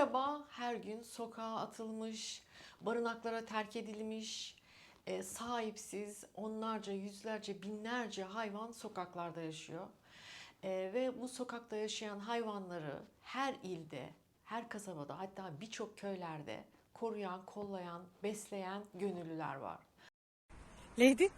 araba her gün sokağa atılmış, barınaklara terk edilmiş, e, sahipsiz onlarca, yüzlerce, binlerce hayvan sokaklarda yaşıyor. E, ve bu sokakta yaşayan hayvanları her ilde, her kasabada hatta birçok köylerde koruyan, kollayan, besleyen gönüllüler var. Lady.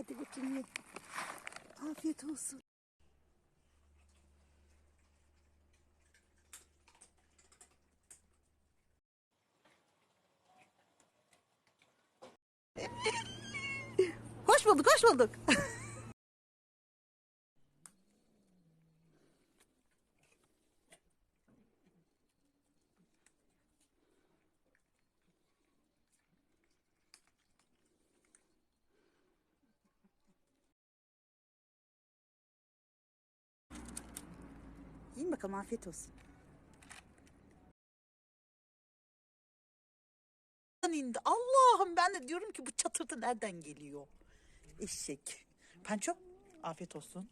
Hadi bakayım ye. Afiyet olsun. Hoş bulduk, hoş bulduk. Bakalım afiyet olsun. indi. Allah'ım ben de diyorum ki bu çatırtı nereden geliyor? Eşek. Panço afiyet olsun.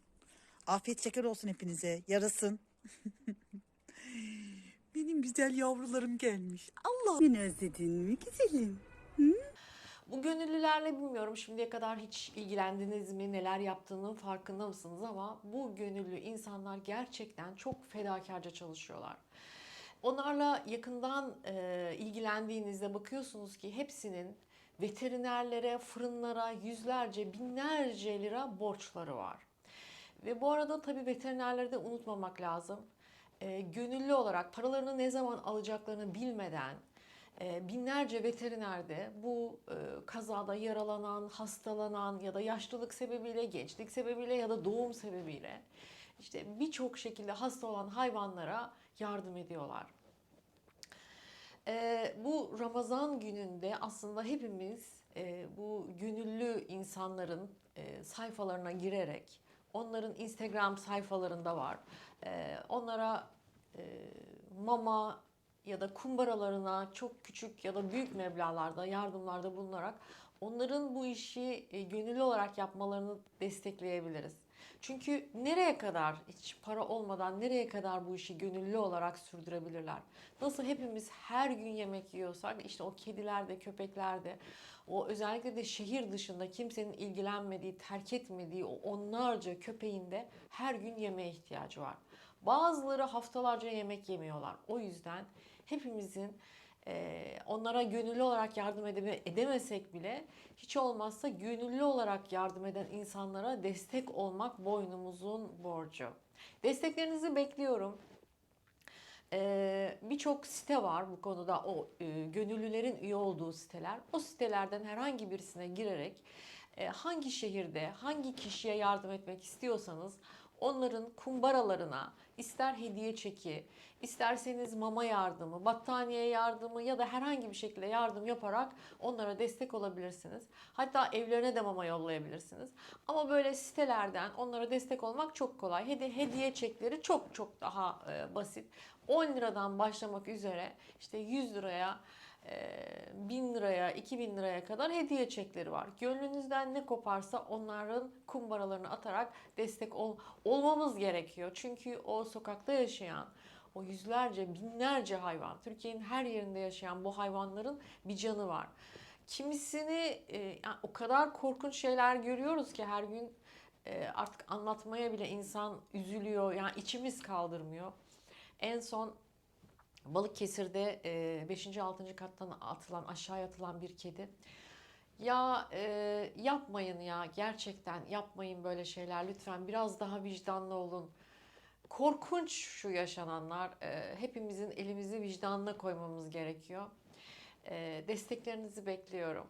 Afiyet şeker olsun hepinize. Yarasın. Benim güzel yavrularım gelmiş. Allah. Beni özledin mi güzelim? Bu gönüllülerle bilmiyorum şimdiye kadar hiç ilgilendiniz mi, neler yaptığının farkında mısınız ama bu gönüllü insanlar gerçekten çok fedakarca çalışıyorlar. Onlarla yakından e, ilgilendiğinizde bakıyorsunuz ki hepsinin veterinerlere, fırınlara yüzlerce, binlerce lira borçları var. Ve bu arada tabii veterinerleri de unutmamak lazım. E, gönüllü olarak paralarını ne zaman alacaklarını bilmeden binlerce veteriner de bu e, kazada yaralanan, hastalanan ya da yaşlılık sebebiyle, gençlik sebebiyle ya da doğum sebebiyle işte birçok şekilde hasta olan hayvanlara yardım ediyorlar. E, bu Ramazan gününde aslında hepimiz e, bu gönüllü insanların e, sayfalarına girerek onların Instagram sayfalarında var. E, onlara e, mama ya da kumbaralarına çok küçük ya da büyük meblağlarda yardımlarda bulunarak onların bu işi e, gönüllü olarak yapmalarını destekleyebiliriz. Çünkü nereye kadar hiç para olmadan nereye kadar bu işi gönüllü olarak sürdürebilirler? Nasıl hepimiz her gün yemek yiyorsak işte o kediler de köpekler de o özellikle de şehir dışında kimsenin ilgilenmediği, terk etmediği o onlarca köpeğin de her gün yemeğe ihtiyacı var. Bazıları haftalarca yemek yemiyorlar. O yüzden hepimizin e, onlara gönüllü olarak yardım edeme, edemesek bile hiç olmazsa gönüllü olarak yardım eden insanlara destek olmak boynumuzun borcu. Desteklerinizi bekliyorum. Ee, Birçok site var bu konuda o e, gönüllülerin üye olduğu siteler. O sitelerden herhangi birisine girerek e, hangi şehirde hangi kişiye yardım etmek istiyorsanız onların kumbaralarına ister hediye çeki, isterseniz mama yardımı, battaniye yardımı ya da herhangi bir şekilde yardım yaparak onlara destek olabilirsiniz. Hatta evlerine de mama yollayabilirsiniz. Ama böyle sitelerden onlara destek olmak çok kolay. Hedi hediye çekleri çok çok daha e, basit. 10 liradan başlamak üzere işte 100 liraya 1000 liraya, 2000 liraya kadar hediye çekleri var. Gönlünüzden ne koparsa onların kumbaralarını atarak destek ol, olmamız gerekiyor. Çünkü o sokakta yaşayan o yüzlerce, binlerce hayvan, Türkiye'nin her yerinde yaşayan bu hayvanların bir canı var. Kimisini e, yani o kadar korkunç şeyler görüyoruz ki her gün e, artık anlatmaya bile insan üzülüyor. Yani içimiz kaldırmıyor. En son Balıkesir'de 5. 6. kattan atılan aşağıya atılan bir kedi. Ya e, yapmayın ya gerçekten yapmayın böyle şeyler lütfen biraz daha vicdanlı olun. Korkunç şu yaşananlar. E, hepimizin elimizi vicdanına koymamız gerekiyor. E, desteklerinizi bekliyorum.